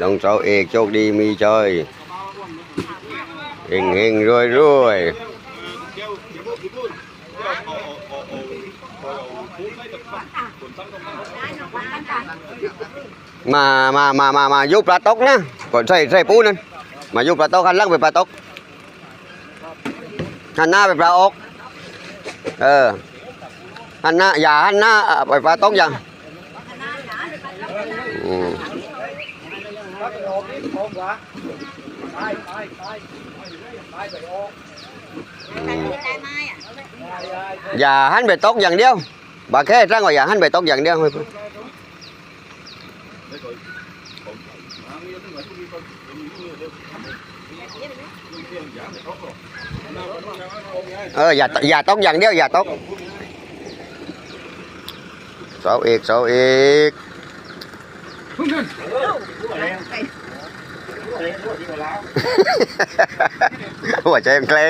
ลงเสาเอกโชคดีมีชัยเฮงเฮงรวยรวยมามามามามายุบปลาตกนะก่อนใส่ใส่ปูนั่นมายุบปลาตกหันหลังไปปลาตกหันหน้าไปปลาอกเออหันหน้าอย่าหันหน้าไปปลาตกอย่าหังอย่ Dạ hắn bị tốt dần đi không? Bà khế ra ngoài dạ hắn bị tốt dần đi không? Ờ dạ dạ tốt dần đi dạ tốt. sáu ít sáu ít. สาเอกเสาเอกหัวใจแกล้ง